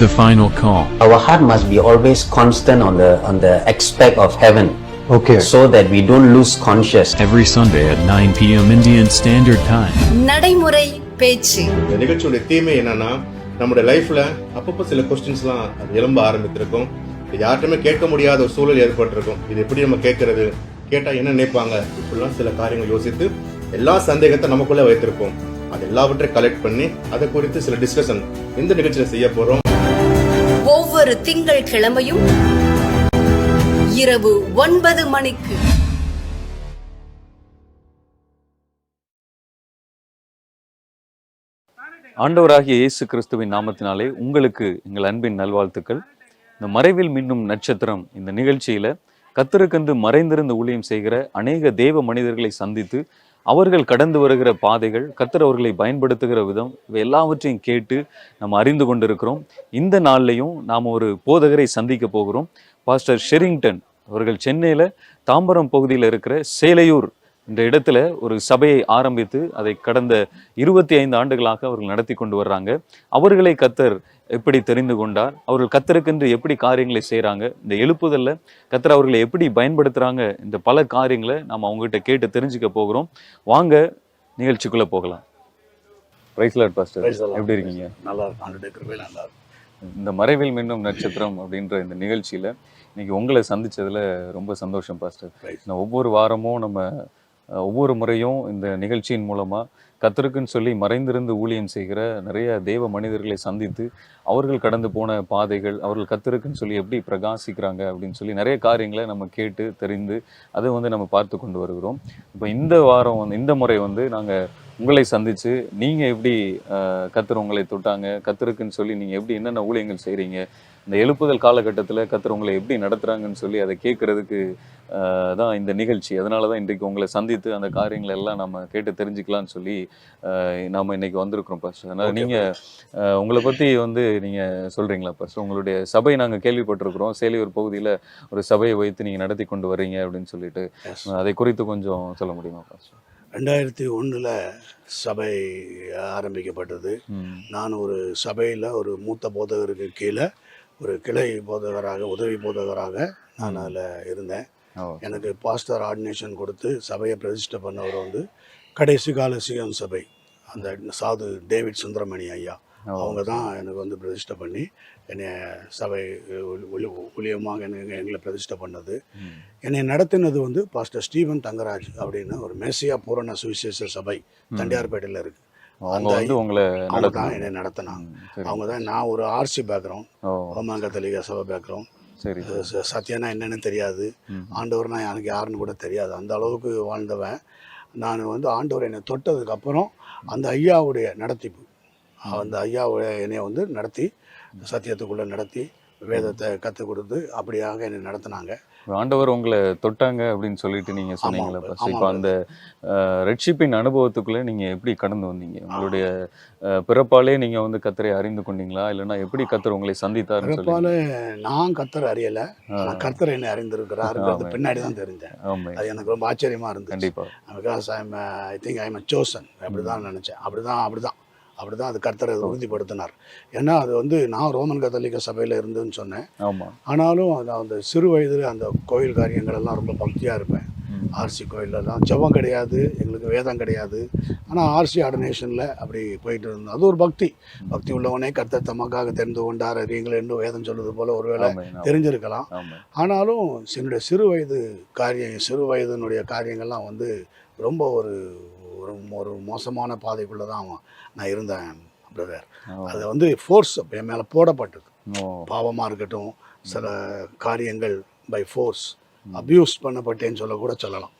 The final call. Our heart must be always constant on the on the aspect of heaven, Okay. so that we don't lose conscious. Every Sunday at 9 p.m. Indian Standard Time. நடைமுறை பேச்சு இந்த நிகழ்ச்சியோட தீமை என்னன்னா நம்முடைய லைஃப்ல அப்பப்போ சில கொஸ்டின்ஸ்லாம் அது எழும்ப ஆரம்பித்திருக்கும் இது யார்ட்டுமே கேட்க முடியாத ஒரு சூழல் ஏற்பட்டிருக்கும் இது எப்படி நம்ம கேட்கறது கேட்டா என்ன நினைப்பாங்க இப்படிலாம் சில காரியங்கள் யோசித்து எல்லா சந்தேகத்தை நமக்குள்ள வைத்திருப்போம் அது எல்லாவற்றையும் கலெக்ட் பண்ணி அதை குறித்து சில டிஸ்கஷன் இந்த நிகழ்ச்சியில செய்ய போறோம் ஒவ்வொரு திங்கள் கிழமையும் இரவு ஒன்பது மணிக்கு. ஆண்டவராகிய இயேசு கிறிஸ்துவின் நாமத்தினாலே உங்களுக்கு எங்கள் அன்பின் நல்வாழ்த்துக்கள். இந்த மறைவில் மின்னும் நட்சத்திரம் இந்த நிகழ்ச்சியில கத்திருக்கந்து மறைந்திருந்த ஊழியம் செய்கிற அநேக தேவ மனிதர்களை சந்தித்து அவர்கள் கடந்து வருகிற பாதைகள் கர்த்தர் அவர்களை பயன்படுத்துகிற விதம் இவை எல்லாவற்றையும் கேட்டு நம்ம அறிந்து கொண்டிருக்கிறோம். இந்த நாள்லையும் நாம் ஒரு போதகரை சந்திக்க போகிறோம். பாஸ்டர் ஷெரிங்டன் அவர்கள் சென்னையில் தாம்பரம் பகுதியில் இருக்கிற சேலையூர் இந்த இடத்துல ஒரு சபையை ஆரம்பித்து அதை கடந்த இருபத்தி ஐந்து ஆண்டுகளாக அவர்கள் நடத்தி கொண்டு வர்றாங்க. அவர்களை கத்தர் எப்படி தெரிந்து கொண்டார்? அவர்கள் கத்தருக்கென்று எப்படி காரியங்களை செய்கிறாங்க இந்த எழுப்புதல்ல கத்தர் அவர்களை எப்படி பயன்படுத்துறாங்க? இந்த பல காரியங்களை நாம் அவங்ககிட்ட கேட்டு தெரிஞ்சுக்க போகிறோம். வாங்க நிகழ்ச்சிக்குள்ள போகலாம். பிரைஸ்லாட் பாஸ்டர் எப்படி இருக்கீங்க? நல்லா இருக்கும். நல்லா இந்த மறைவில் மின்னும் நட்சத்திரம் அப்படின்ற இந்த நிகழ்ச்சியில இன்னைக்கு உங்களை சந்திச்சதுல ரொம்ப சந்தோஷம் பாஸ்டர் ஒவ்வொரு வாரமும் நம்ம ஒவ்வொரு முறையும் இந்த நிகழ்ச்சியின் மூலமாக கத்தருக்குன்னு சொல்லி மறைந்திருந்து ஊழியம் செய்கிற நிறைய தேவ மனிதர்களை சந்தித்து அவர்கள் கடந்து போன பாதைகள் அவர்கள் கத்தருக்குன்னு சொல்லி எப்படி பிரகாசிக்கிறாங்க அப்படின்னு சொல்லி நிறைய காரியங்களை நம்ம கேட்டு தெரிந்து அதை வந்து நம்ம பார்த்து கொண்டு வருகிறோம். இப்போ இந்த வாரம் வந்து இந்த முறை வந்து நாங்கள் உங்களை சந்தித்து நீங்கள் எப்படி கத்துறவங்களை கத்தர் உங்களை தொட்டாங்க கத்தருக்குன்னு சொல்லி நீங்கள் எப்படி என்னென்ன ஊழியங்கள் செய்கிறீங்க இந்த எழுப்புதல் காலகட்டத்தில் கத்தர் உங்களை எப்படி நடத்துறாங்கன்னு சொல்லி அதை கேட்கறதுக்கு தான் இந்த நிகழ்ச்சி. அதனால தான் இன்றைக்கு உங்களை சந்தித்து அந்த காரியங்களை எல்லாம் நம்ம கேட்டு தெரிஞ்சுக்கலாம்னு சொல்லி நாம இன்னைக்கு வந்திருக்கிறோம் பாஸ்டர் அதனால Okay, நீங்க அஹ், உங்களை பத்தி வந்து நீங்க சொல்றீங்களா பாஸ்டர் உங்களுடைய சபை நாங்க கேள்விப்பட்டிருக்கிறோம். சேலியூர் பகுதியில ஒரு சபையை வைத்து நீங்க நடத்தி கொண்டு வர்றீங்க அப்படின்னு சொல்லிட்டு. அதை குறித்து கொஞ்சம் சொல்ல முடியுமா பாஸ்டர் ரெண்டாயிரத்தி ஒன்றில் சபை ஆரம்பிக்கப்பட்டது. நான் ஒரு சபையில் ஒரு மூத்த போதகருக்கு கீழே ஒரு கிளை போதகராக உதவி போதகராக நான் அதில் இருந்தேன். எனக்கு பாஸ்டர் ஆர்டினேஷன் கொடுத்து சபையை பிரதிஷ்டை பண்ணவர் வந்து கடைசி கால சிஎம் சபை அந்த சாது டேவிட் சுந்தரமணி ஐயா. அவங்க தான் எனக்கு வந்து பிரதிஷ்டை பண்ணி என்னை சபை ஊழியமாக எனக்கு எங்களை பிரதிஷ்டை பண்ணது. என்னை நடத்தினது வந்து பாஸ்டர் ஸ்டீவன் தங்கராஜ் அப்படின்னு ஒரு மேசியா பூரண சுவிசேஷ சபை தண்டியார்பேட்டையில் இருக்கு. அவங்க அந்த வந்து உங்களை அவங்க தான் என்னை நடத்தினாங்க. அவங்க தான் நான் ஒரு ஆர்சி பேக்ரவுண்ட் ரோமான் கத்தலிக சபை பேக்ரவுண்ட். சரி சத்தியனா என்னன்னு தெரியாது. ஆண்டவர்னா எனக்கு யாருன்னு கூட தெரியாது. அந்த அளவுக்கு வாழ்ந்தவன். நான் வந்து ஆண்டவர் என்னை தொட்டதுக்கு அப்புறம் அந்த ஐயாவுடைய நடத்திப்பு. அந்த ஐயாவுடைய என்னை வந்து நடத்தி சத்தியத்துக்குள்ளே நடத்தி வேதத்தை கற்றுக் கொடுத்து அப்படியாக என்னை நடத்தினாங்க. ஆண்டவர் உங்களை தொட்டாங்க அப்படின்னு சொல்லிட்டு நீங்க சொன்னீங்களா. இப்ப அந்த அஹ், ரட்சிப்பின் அனுபவத்துக்குள்ள நீங்க எப்படி கடந்து வந்தீங்க? உங்களுடைய பிறப்பாலே நீங்க வந்து கத்தரை அறிந்து கொண்டீங்களா? இல்லைன்னா எப்படி கத்தர் உங்களை பிறப்பால நான் கத்தர் அறியலை. நான் கர்த்தர் என்னை அறிந்திருக்கிறாருங்கிறது. பின்னாடி தான் தெரிஞ்சேன். அது எனக்கு ரொம்ப ஆச்சரியமா இருந்துச்சு. கண்டிப்பா. Because I'm I think I'm chosen அப்படி தான் நினச்சேன். அப்படி தான் அப்படி தான் அது கர்த்தர் அதை உறுதிப்படுத்தினார். ஏன்னா அது வந்து நான் ரோமன் கத்தோலிக்க சபையில் இருந்துன்னு சொன்னேன். ஆமா. ஆனாலும் அந்த சிறு வயதில் அந்த கோயில் காரியங்கள் எல்லாம் ரொம்ப பக்தியாக இருப்பேன். ஆர்சி கோயிலெல்லாம். ஜெபம் கிடையாது. எங்களுக்கு வேதம் கிடையாது. ஆனால் ஆர்சி ஆர்டினேஷனில் அப்படி போயிட்டு இருந்தோம். அது ஒரு பக்தி. பக்தி உள்ளவனே கர்த்தர் தமக்காக தெரிந்து கொண்டார். அறியுங்கள் என்று வேதம் சொல்வது போல ஒருவேளை. தெரிஞ்சிருக்கலாம். ஆனாலும் என்னுடைய சிறு வயது காரியம் சிறு வயதினுடைய காரியங்கள்லாம் வந்து ரொம்ப ஒரு ஒரு ஒரு மோசமான பாதைக்குள்ளே தான் நான் இருந்தேன் பிரதர். அது வந்து ஃபோர்ஸ் என் மேலே போடப்பட்டது. பாவமாக இருக்கட்டும் சில காரியங்கள் பை ஃபோர்ஸ் அபியூஸ் பண்ணப்பட்டேன்னு சொல்ல கூட சொல்லலாம்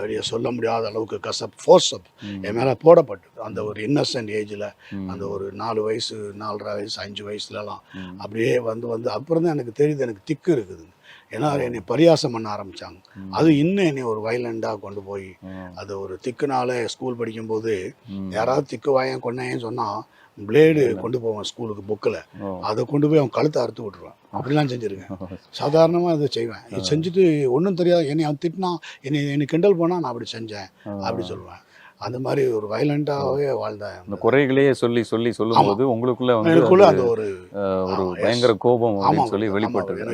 வெளியே சொல்ல முடியாத அளவுக்கு கசப் ஃபோர்ஸ் ம். என் மேலே போடப்பட்டது அந்த ஒரு இன்னசென்ட் ஏஜில். அந்த ஒரு நாலு வயசு நாலரை வயசு அஞ்சு வயசுலலாம். அப்படியே வந்து வந்து அப்புறம் தான் எனக்கு தெரியுது எனக்கு திக்கு இருக்குது ஏன்னா என்னை பரியாசம் பண்ண ஆரம்பிச்சாங்க. அது இன்னும் என்னை ஒரு வைலண்டாக கொண்டு போய். அது ஒரு திக்குனால ஸ்கூல் படிக்கும்போது. யாராவது திக்கு வாயன் கொண்டேன்னு சொன்னால் பிளேடு கொண்டு போவேன் ஸ்கூலுக்கு புக்கில். அதை கொண்டு போய் அவன் கழுத்தை அறுத்து விட்டுருவேன். அப்படிலாம் செஞ்சுருக்கேன் சாதாரணமாக அதை செய்வேன். இது செஞ்சுட்டு ஒன்றும் தெரியாது. என்னை அவன் திட்டினா என்னை என்னை கிண்டல் பண்ணால் நான் அப்படி செஞ்சேன் அப்படி சொல்லுவேன். அந்த மாதிரி ஒரு வயலண்டாகவே அந்த வாழ்ந்தேன். குறைகளையே சொல்லி சொல்லி சொல்லும்போது உங்களுக்குள்ள வந்து அது, அந்த ஒரு ஒரு. பயங்கர கோபம் சொல்லி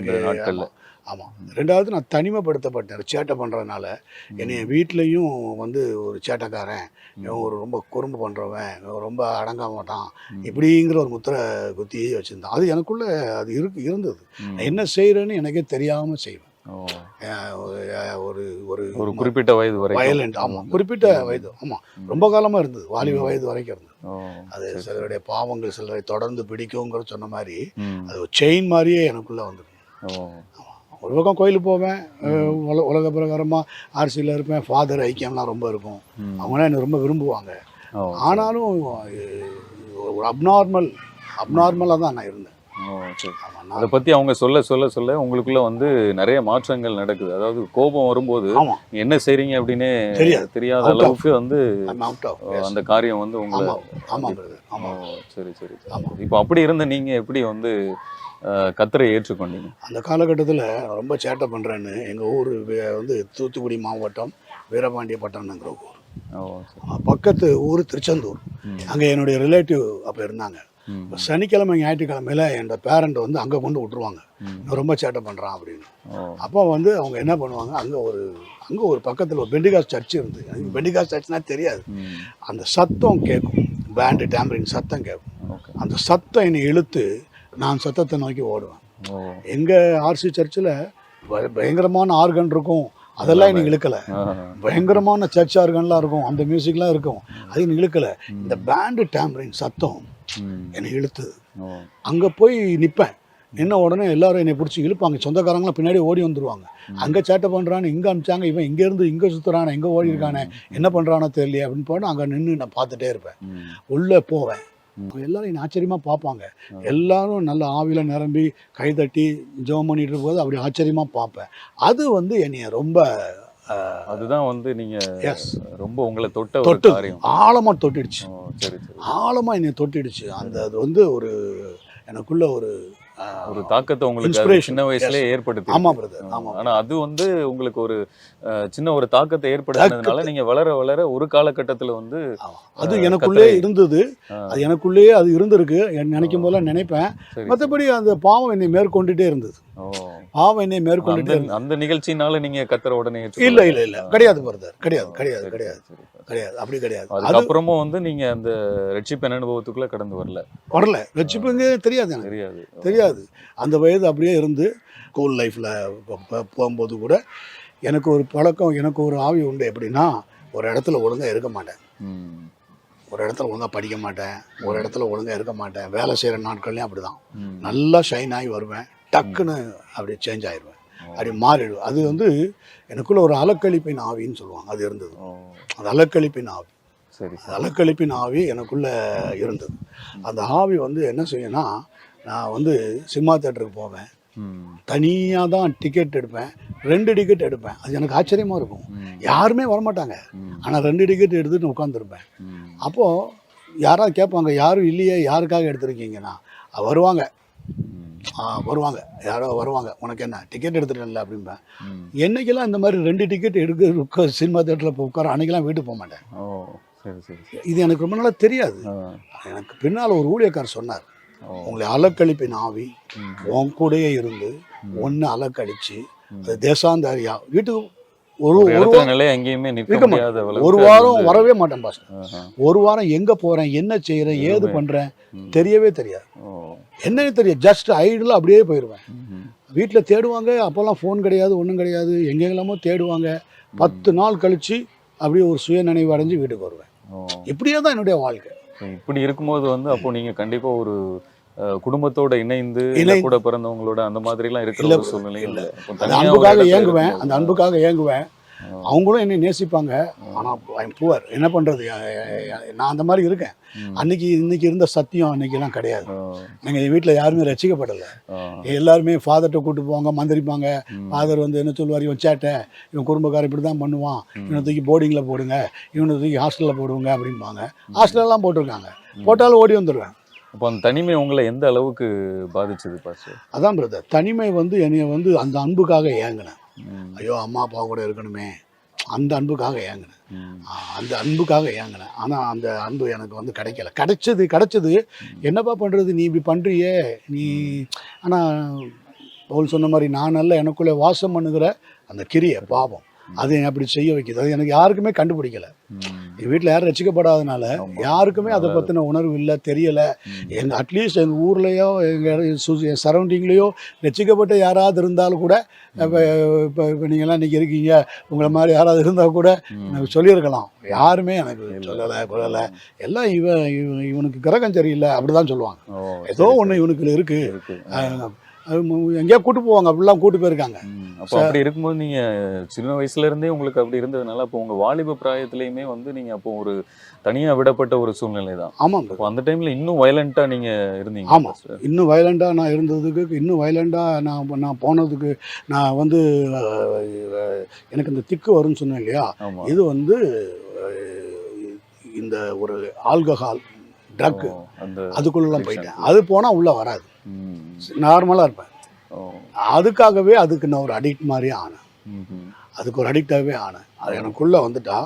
இந்த நாட்கள்ல. ஆமா, ஆமா ரெண்டாவது நான் தனிமைப்படுத்தப்பட்டேன். சேட்டை பண்றதுனால என்னைய வீட்லயும் வந்து ஒரு சேட்டைக்காரன் இவன் ஒரு ரொம்ப குறும்பு பண்றவன் இவன் ரொம்ப அடங்க மாட்டான். இப்படிங்கிற ஒரு முத்திரை குத்தி வச்சிருந்தான். அது எனக்குள்ள அது இருக்கு இருந்தது. நான் என்ன செய்யறேன்னு எனக்கே தெரியாம செய்வேன். ஒரு ஒரு ஒரு குறிப்பிட்ட வயது வரைக்கும். வயலண்ட் ஆமா. குறிப்பிட்ட வயது ஆமா. ரொம்ப காலமா இருந்தது. வாலிப வயது வரைக்கும் இருந்தது. அது சிலருடைய பாவங்கள் சிலரை தொடர்ந்து பிடிக்குங்கிற சொன்ன மாதிரி. அது ஒரு செயின் மாதிரியே எனக்குள்ள வந்துடும் ஒரு பக்கம் கோயிலுக்கு போவேன். உல உலக பிரகாரமாக ஆர்சியில் இருப்பேன். ஃபாதர் ஐக்கியம்லாம் ரொம்ப இருக்கும். அவங்களாம் என்னை ரொம்ப விரும்புவாங்க. ஆனாலும் ஒரு அப்நார்மல் அப்நார்மலாக தான் நான் இருந்தேன். அதை பத்தி அவங்க சொல்ல சொல்ல சொல்ல உங்களுக்குள்ள வந்து நிறைய மாற்றங்கள் நடக்குது. அதாவது கோபம் வரும்போது என்ன செய்றீங்க அப்படின்னு தெரியாது. அளவுக்கு வந்து. அந்த காரியம் வந்து உங்களை சரி சரி. இப்போ அப்படி இருந்த நீங்க எப்படி வந்து கத்தரை ஏற்றுக்கொண்டீங்க. அந்த காலகட்டத்தில் ரொம்ப சேட்டை பண்ணுறேன்னு எங்கள் ஊர் வந்து தூத்துக்குடி மாவட்டம் வீரபாண்டியப்பட்டினங்கிற ஊர். ஓ சரி. பக்கத்து ஊர் திருச்செந்தூர். அங்கே என்னுடைய ரிலேட்டிவ் அப்போ இருந்தாங்க. சனிக்கிழமை ஞாயிற்றுக்கிழமையில என்னோட பேரண்ட் வந்து அங்கே கொண்டு விட்டுருவாங்க. ரொம்ப சேட்டை பண்ணுறான் அப்படின்னு. அப்போ வந்து அவங்க என்ன பண்ணுவாங்க அங்கே ஒரு அங்கே ஒரு பக்கத்தில் ஒரு பெண்டிகாஸ் சர்ச் இருந்து எனக்கு பெண்டிகாஸ் சர்ச்னா தெரியாது. அந்த சத்தம் கேட்கும் பேண்டு டேம்பரிங் சத்தம் கேட்கும் அந்த சத்தம் என்னை இழுத்து நான் சத்தத்தை நோக்கி ஓடுவேன். எங்கள் ஆர்சி சர்ச்சில் பயங்கரமான ஆர்கன் இருக்கும். அதெல்லாம் எனக்கு இழுக்கலை. பயங்கரமான சர்ச் ஆர்கன்லாம் இருக்கும். அந்த மியூசிக்லாம் இருக்கும். அது எனக்கு இழுக்கலை. இந்த பேண்டு டேம்பரிங் சத்தம். என்னை இழுத்துது. அங்கே போய் நிற்பேன் நின்ன உடனே எல்லாரும் என்னை பிடிச்சி இழுப்பாங்க. சொந்தக்காரங்களாம் பின்னாடி ஓடி வந்துருவாங்க. அங்கே சேட்டை பண்ணுறான்னு இங்கே அனுப்பிச்சாங்க இவன் இங்கேருந்து இங்கே சுற்றுறானே எங்கே ஓடி இருக்கானே என்ன பண்ணுறானோ தெரியலையே அப்படின்னு போட்டு அங்கே நின்று நான் பார்த்துட்டே இருப்பேன். உள்ளே போவேன். எல்லாரும் என்னை ஆச்சரியமாக பார்ப்பாங்க. எல்லாரும் நல்ல ஆவியில் நிரம்பி கைதட்டி ஜெபம் பண்ணிட்டு இருக்கும்போது அப்படி ஆச்சரியமாக பார்ப்பேன். அது வந்து என்னைய ரொம்ப அதுதான் வந்து நீங்க எஸ் ரொம்ப உங்களை தொட்ட தொட்டு ஆழமாக தொட்டிடுச்சு. ஆழமாக என்னை தொட்டிடுச்சு. அந்த அது வந்து ஒரு எனக்குள்ள ஒரு ஒரு தாக்கத்தை உங்களுக்கு. சின்ன வயசுலயே ஏற்படுத்தி ஆமா பிரதர் ஆமா ஆனா அது வந்து உங்களுக்கு ஒரு சின்ன ஒரு தாக்கத்தை ஏற்படுத்தினதுனால நீங்க வளர வளர ஒரு காலகட்டத்துல வந்து. அது எனக்குள்ளே இருந்தது. அது எனக்குள்ளேயே அது இருந்திருக்கு. நினைக்கும் போதெல்லாம் நினைப்பேன். மற்றபடி அந்த பாவம் என்னை மேற்கொண்டுட்டே இருந்தது. என்னை மேற்கொண்டுட்டே அந்த நிகழ்ச்சினால நீங்க கத்தரை உடனே இல்ல இல்ல இல்ல. கிடையாது பிரதர். கிடையாது கிடையாது கிடையாது. கிடையாது. அப்படி கிடையாது. அது அதுக்கப்புறமும் வந்து நீங்க அந்த ரட்சிப்பு அனுபவத்துக்குள்ள கடந்து வரல. வரல. ரட்சிப்புங்க தெரியாது எனக்கு. தெரியாது. தெரியாது. அந்த வயது அப்படியே இருந்து ஸ்கூல் லைஃப்பில் போகும்போது கூட எனக்கு ஒரு பழக்கம் எனக்கு ஒரு ஆவி உண்டு எப்படின்னா ஒரு இடத்துல ஒழுங்காக இருக்க மாட்டேன். ஒரு இடத்துல ஒழுங்காக படிக்க மாட்டேன். ஒரு இடத்துல ஒழுங்காக இருக்க மாட்டேன். வேலை செய்கிற நாட்கள்லையும் அப்படி தான். நல்லா ஷைன் ஆகி வருவேன். டக்குன்னு அப்படி சேஞ்ச் ஆயிடுவேன். அப்படி மாறிடுவேன். அது வந்து எனக்குள்ள ஒரு அலக்களிப்பின் ஆவின்னு சொல்லுவாங்க. அது இருந்தது. அந்த அலக்களிப்பின் ஆவி. சரி அந்த அலக்களிப்பின் ஆவி எனக்குள்ள இருந்தது. அந்த ஆவி வந்து என்ன செய்யும்னா நான் வந்து சினிமா தேட்டருக்கு போவேன். தனியாக தான் டிக்கெட் எடுப்பேன். ரெண்டு டிக்கெட் எடுப்பேன். அது எனக்கு ஆச்சரியமாக இருக்கும். யாருமே வரமாட்டாங்க. ஆனால் ரெண்டு டிக்கெட் எடுத்துட்டு உட்காந்துருப்பேன். அப்போது யாராவது கேட்பாங்க யாரும் இல்லையே யாருக்காக எடுத்திருக்கீங்கன்னா? வருவாங்க. வருவாங்க யாரோ வருவாங்க உனக்கு என்ன டிக்கெட் எடுத்துட்டேன்ல அப்படிம்பேன். என்னைக்கெல்லாம் இந்த மாதிரி ரெண்டு டிக்கெட் எடுக்க சினிமா தேட்டரில் போய் உட்கார அன்னைக்கெல்லாம் வீட்டுக்கு போக மாட்டேன் ஓ சரி சரி சரி இது எனக்கு ரொம்ப நாளாக தெரியாது. எனக்கு பின்னால் ஒரு ஊழியக்காரர் சொன்னார். உங்களை அலக்களிப்பின் ஆவி. உன் கூடயே இருந்து. ஒன்று அலக்கழிச்சு. அது தேசாந்தாரியா வீட்டுக்கு ஒரு ஒரு ஒரு இடத்துல வாரம் நிலை எங்கேயுமே இருக்க முடியாத ஒரு வாரம் வரவே மாட்டேன் பாஸ் ஆஹா. ஒரு வாரம் எங்க போறேன் என்ன செய்யறேன் ஏது. பண்றேன். தெரியவே தெரியாது. என்னன்னு தெரியும் ஜஸ்ட் ஐடில் அப்படியே போயிடுவேன். வீட்டில் தேடுவாங்க அப்போல்லாம் ஃபோன் கிடையாது ஒன்றும் கிடையாது எங்கெங்கெல்லாமோ தேடுவாங்க பத்து நாள் கழிச்சு அப்படியே ஒரு சுய நினைவு அடைஞ்சு வீட்டுக்கு வருவேன். இப்படியே தான் என்னுடைய வாழ்க்கை இப்படி இருக்கும்போது வந்து அப்போ நீங்க கண்டிப்பா ஒரு குடும்பத்தோட இணைந்து கூட பிறந்தவங்களோட அந்த மாதிரி எல்லாம் இருக்கிற ஒரு சூழ்நிலை இல்ல. அந்த அன்புக்காக ஏங்குவேன் அந்த அன்புக்காக ஏங்குவேன். அவங்களும் என்னை நேசிப்பாங்க. ஆனால் ஐம் புவர். என்ன பண்ணுறது நான் அந்த மாதிரி இருக்கேன். அன்னைக்கு இன்னைக்கு இருந்த சத்தியம் அன்னைக்கெல்லாம் கிடையாது. ஆ. எங்கள் வீட்டில் யாருமே ரசிக்கப்படலை. எல்லாருமே ஃபாதர்கிட்ட கூட்டு போவாங்க மந்திரிப்பாங்க. ஃபாதர் வந்து என்ன சொல்லுவார்? இவன் சேட்டை இவன் குடும்பக்காரன் இப்படி தான் பண்ணுவான் இவனை தூக்கி போர்டிங்கில் போடுங்க. இவனை தூக்கி ஹாஸ்டலில் போடுங்க அப்படிம்பாங்க. ஹாஸ்டலெல்லாம் போட்டிருக்காங்க. போட்டாலும் ஓடி வந்துடுவேன் அப்போ அந்த தனிமை உங்களை எந்த அளவுக்கு பாதிச்சது பாஸ்டர்? அதான் பிரதர் தனிமை வந்து என்னைய வந்து அந்த அன்புக்காக ஏங்கினேன். ஐயோ அம்மா அப்பா கூட இருக்கணுமே. அந்த அன்புக்காக ஏங்கினேன். அந்த அன்புக்காக ஏங்கினேன். ஆனால் அந்த அன்பு எனக்கு வந்து கிடைக்கல. கிடைச்சது கிடைச்சது. என்னப்பா பண்ணுறது நீ இப்படி பண்ணுறியே நீ ஆனால் பவுல் சொன்ன மாதிரி நான் அல்ல எனக்குள்ளே வாசம் பண்ணுகிற அந்த கிரிய பாவம். அது அப்படி செய்ய வைக்குது. அது எனக்கு யாருக்குமே கண்டுபிடிக்கல. வீட்டில் யாரும் ரசிக்கப்படாதனால. யாருக்குமே அதை பற்றின உணர்வு இல்லை தெரியலை. எங்கள் அட்லீஸ்ட் எங்கள் ஊர்லேயோ எங்கள் சரௌண்டிங்லேயோ ரசிக்கப்பட்ட யாராவது இருந்தாலும் கூட இப்போ இப்போ இப்போ நீங்கள்லாம் இன்றைக்கி இருக்கீங்க உங்களை மாதிரி யாராவது இருந்தால் கூட. எனக்கு சொல்லியிருக்கலாம். யாருமே எனக்கு. சொல்லலை கொள்ளலை எல்லாம் இவன் இவன் இவனுக்கு கிரகம் சரியில்லை அப்படி தான் சொல்லுவாங்க ஏதோ ஒன்று இவனுக்கு இருக்குது இருக்கு. எங்கேயோ கூட்டு போவாங்க. அப்படிலாம் கூட்டு போயிருக்காங்க. அப்போ அப்படி இருக்கும்போது நீங்க சின்ன வயசுல இருந்தே உங்களுக்கு அப்படி இருந்ததுனால அப்போ உங்க வாலிப பிராயத்திலயுமே வந்து நீங்க அப்போ ஒரு தனியா விடப்பட்ட ஒரு சூழ்நிலை தான். ஆமாங்க. அப்போ அந்த டைம்ல இன்னும் வயலண்டா நீங்க இருந்தீங்க ஆமா. இன்னும் வயலண்டாக நான் இருந்ததுக்கு இன்னும் வயலண்டாக நான் நான் போனதுக்கு நான் வந்து எனக்கு இந்த திக்கு வரும்னு சொன்னேன் இல்லையா? இது வந்து இந்த ஒரு ஆல்கஹால் ட்ரக் ஓ, அந்த அதுக்குள்ளெல்லாம். போயிட்டேன் அது போனால் உள்ளே வராது. நார்மலாக இருப்பேன். அதுக்காகவே அதுக்கு நான் ஒரு அடிக்ட் மாதிரி ஆனேன். அதுக்கு ஒரு அடிக்டாகவே ஆனேன் அது எனக்குள்ளே வந்துட்டா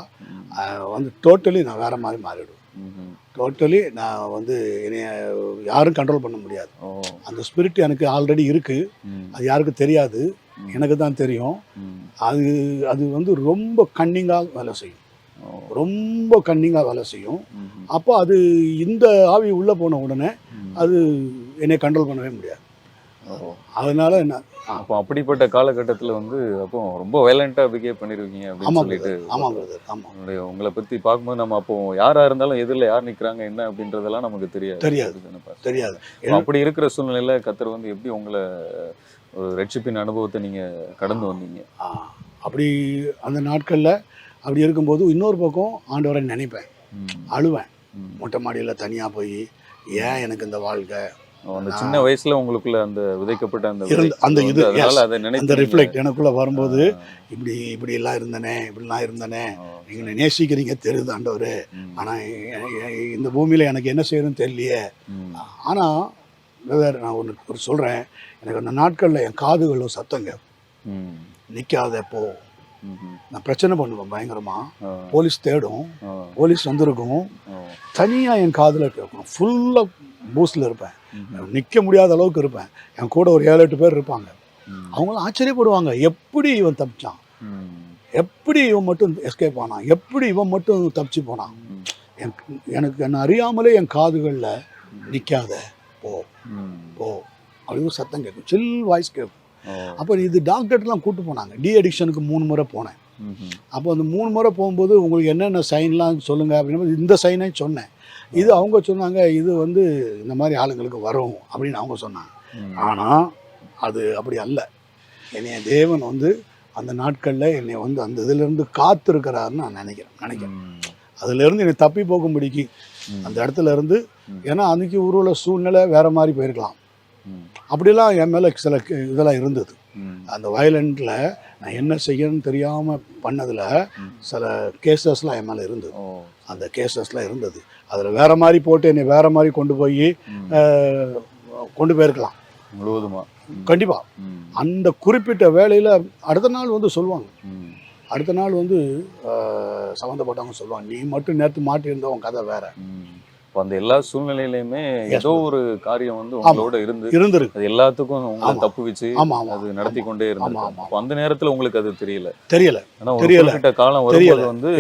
வந்து டோட்டலி நான் வேற மாதிரி மாறிடுவேன் ம்ஹும். டோட்டலி நான் வந்து என்னைய யாரும் கண்ட்ரோல் பண்ண முடியாது. அந்த ஸ்பிரிட் எனக்கு ஆல்ரெடி இருக்குது. அது யாருக்கும் தெரியாது எனக்கு தான் தெரியும். அது அது வந்து ரொம்ப கன்னிங்காக வேலை செய்யும். ரொம்ப கன்னிங்காக வேலை செய்யும். அப்போ அது இந்த ஆவி உள்ளே போன உடனே. அது என்னை கண்ட்ரோல் பண்ணவே முடியாது. அதனால என்ன? அப்போ அப்படிப்பட்ட காலகட்டத்துல வந்து அப்போ ரொம்ப வயலண்டா பிஹேவ் பண்ணிருக்கீங்க அப்படின்னு சொல்லிட்டு ஆமாம் ஆமாம் உங்களை பத்தி பார்க்கும்போது நம்ம அப்போ யாரா இருந்தாலும் எதிரில் யார் நிக்கிறாங்க என்ன அப்படின்றதெல்லாம் நமக்கு தெரியாது. தெரியாது. தெரியாது. அப்போ அப்படி இருக்கிற சூழ்நிலையில கத்தர் வந்து எப்படி உங்களை ஒரு ரட்சிப்பின் அனுபவத்தை நீங்க கடந்து வந்தீங்க? அப்படி அந்த நாட்களில் அப்படி இருக்கும்போது இன்னொரு பக்கம் ஆண்டவரை நினைப்பேன். அழுவேன். மொட்டை மாடியில் தனியாக போய் ஏன் எனக்கு இந்த வாழ்க்கை அந்த சின்ன வயசுல உங்களுக்குள்ள அந்த விதைக்கப்பட்ட அந்த அந்த இது, அந்த ரிஃப்ளெக்ட் எனக்குள்ளே வரும்போது. இப்படி இப்படி எல்லாம் இருந்தனே இப்படிலாம் இருந்தனே. நீங்கள் நேசிக்கிறீங்க தெரியுது ஆண்டவர். ஆனால் இந்த பூமியில் எனக்கு என்ன செய்யணும்னு தெரியலையே. ஆனால் பிரதர் நான் ஒன்று ஒரு சொல்கிறேன் எனக்கு அந்த நாட்களில் என் காதுகளில் சத்தங்க. நிற்காத போ. நான் பிரச்சனை பண்ணுவேன் பயங்கரமாக ஆ. போலீஸ் தேடும். போலீஸ் வந்திருக்கும் ஆ. தனியாக என் காதில் கேட்கணும் ஃபுல்லாக பூஸ்டில் இருப்பேன். நிற்க முடியாத அளவுக்கு இருப்பேன் என் கூட ஒரு ஏழு எட்டு பேர் இருப்பாங்க. அவங்களும் ஆச்சரியப்படுவாங்க எப்படி இவன் தப்பிச்சான். எப்படி இவன் மட்டும் எஸ்கேப் ஆனான் எப்படி இவன் மட்டும் தப்பிச்சு போனான். எனக்கு என்ன அறியாமலே என் காதுகளில் நிற்காத போ. போ அப்படின்னு சத்தம் கேட்கும் சில் வாய்ஸ் கேட்கும். அப்போ இது டாக்டர்லாம் கூட்டு போனாங்க டி அடிக்ஷனுக்கு மூணு முறை போனேன். அப்போ அந்த மூணு முறை போகும்போது உங்களுக்கு என்னென்ன சைன்லாம் சொல்லுங்கள் அப்படின்னு இந்த சைனை சொன்னேன் இது அவங்க சொன்னாங்க இது வந்து இந்த மாதிரி ஆளுங்களுக்கு வரும் அப்படின்னு அவங்க சொன்னாங்க. ஆனால் அது அப்படி அல்ல என்னைய தேவன் வந்து அந்த நாட்களில் என்னை வந்து அந்த இதுலேருந்து காத்திருக்கிறாருன்னு நான் நினைக்கிறேன் நினைக்கிறேன். அதுலேருந்து என்னை தப்பி போகும்படிக்கு. அந்த இடத்துல இருந்து. ஏன்னா அன்றைக்கி உருவல சூழ்நிலை வேற மாதிரி போயிருக்கலாம். அப்படிலாம் என் மேலே சில இதெல்லாம் இருந்தது. அந்த வயலண்ட்டில் நான் என்ன செய்யணும்னு தெரியாமல் பண்ணதில். சில கேசஸ்லாம் என் மேலே இருந்தது. அந்த கேசஸ்லாம் இருந்தது அதில் வேற மாதிரி போட்டு என்னை வேற மாதிரி கொண்டு போய். கொண்டு போயிருக்கலாம் முழுவதுமா ம். கண்டிப்பாக. அந்த குறிப்பிட்ட வேலையில் அடுத்த நாள் வந்து சொல்லுவாங்க. அடுத்த நாள் வந்து சம்மந்தப்பட்டவங்க சொல்லுவாங்க நீ மட்டும் நேற்று மாட்டியிருந்தவன் கதை வேற ம். அப்ப அந்த எல்லா சூழ்நிலையிலுமே Yes, ஏதோ ஒரு காரியம் வந்து உங்களோட இருந்து இருந்திருக்கு அது எல்லாத்துக்கும் உங்களை. தப்பு வச்சு அது நடத்தி கொண்டே இருந்தது. அப்ப அந்த நேரத்துல உங்களுக்கு அது தெரியல தெரியல தெரியல. காலம் தெரியல. வந்து.